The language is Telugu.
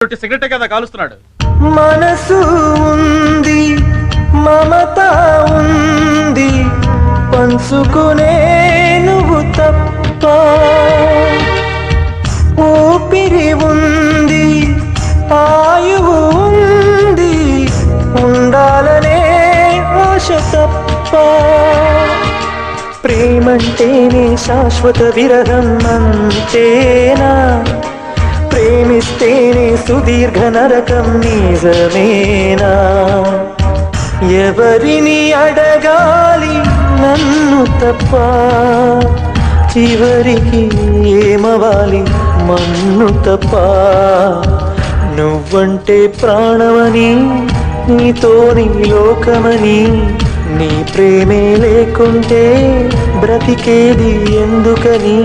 సిగరెట్ కదా కాలుస్తున్నాడు? మనసు ఉంది మమత ఉంది పంచుకునే నువ్వు తప్ప. ఊపిరి ఉంది ఆయువు ఉంది ఉండాలనే ఆశ తప్ప. ప్రేమంటేనే శాశ్వత విరహం అంతేనా? సుదీర్ఘ నరకం నిజమేనా? ఎవరిని అడగాలి నన్ను తప్ప? చివరికి ఏమవాలి మన్ను తప్ప? నువ్వంటే ప్రాణమని నీతోని లోకమని నీ ప్రేమే లేకుంటే బ్రతికేది ఎందుకని?